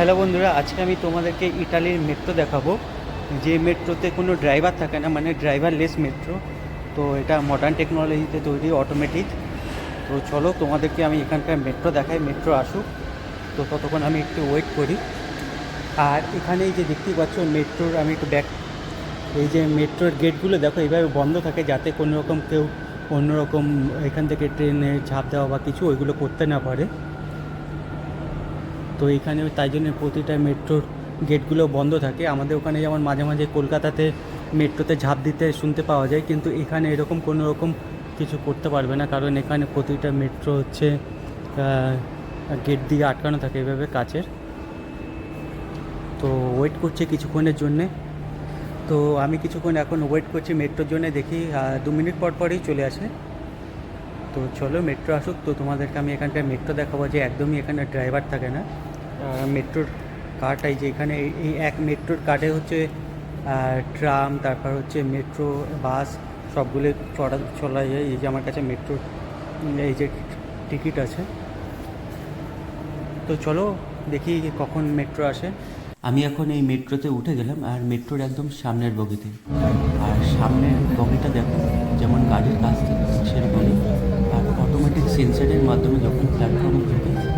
Hello বন্ধুরা, আজকে আমি তোমাদেরকে ইটালির মেট্রো দেখাবো। যে মেট্রোতে কোনো ড্রাইভার থাকে না মানে ড্রাইভারলেস মেট্রো তো এটা মডার্ন টেকনোলজিতে তৈরি অটোমেটিক তো চলো তোমাদেরকে আমি এখানকার মেট্রো দেখাই মেট্রো আসুক। তো ততক্ষণ আমি একটু ওয়েট করি। আর এখানে যে দেখতেই পাচ্ছ মেট্রোর আমি একটু ব্যাক এই যে মেট্রোর গেটগুলো দেখো, এইভাবে বন্ধ থাকে যাতে কোনো রকম কেউ অন্যরকম এখান থেকে ট্রেনে ঝাঁপ দেওয়া বা কিছু ওইগুলো করতে না পারে। তো এখানে তাই জন্য প্রতিটা মেট্রোর গেটগুলো বন্ধ থাকে। আমাদের ওখানে যেমন মাঝে মাঝে কলকাতাতে মেট্রোতে ঝাঁপ দিতে শুনতে পাওয়া যায়, কিন্তু এখানে এরকম কোনো রকম কিছু করতে পারবে না, কারণ এখানে প্রতিটা মেট্রো হচ্ছে গেট দিয়ে আটকানো থাকে এভাবে কাচের। তো ওয়েট করছে কিছুক্ষণের জন্যে। তো আমি কিছুক্ষণ এখন ওয়েট করছি মেট্রোর জন্য, দেখি দু মিনিট পর পরেই চলে আসে। তো চলো মেট্রো আসুক, তো তোমাদেরকে আমি এখানকার মেট্রো দেখাবো যে একদমই এখানে ড্রাইভার থাকে না। মেট্রোর কার্টাই যে এখানে এই- এই এক মেট্রোর কার্টে হচ্ছে ট্রাম তারপর হচ্ছে মেট্রো বাস সবগুলো চড়া চলা যায়। এই যে আমার কাছে মেট্রোর এই যে টিকিট আছে। তো চলো দেখি কখন মেট্রো আসে। আমি এখন এই মেট্রোতে উঠে গেলাম আর মেট্রোর একদম সামনের বগিতে। আর সামনের বগিটা দেখো, যেমন গাড়ির কাছ থেকে ঠিক সেরকমই। আর অটোমেটিক সেন্সারের মাধ্যমে যখন প্ল্যাটফর্মে ঢুকে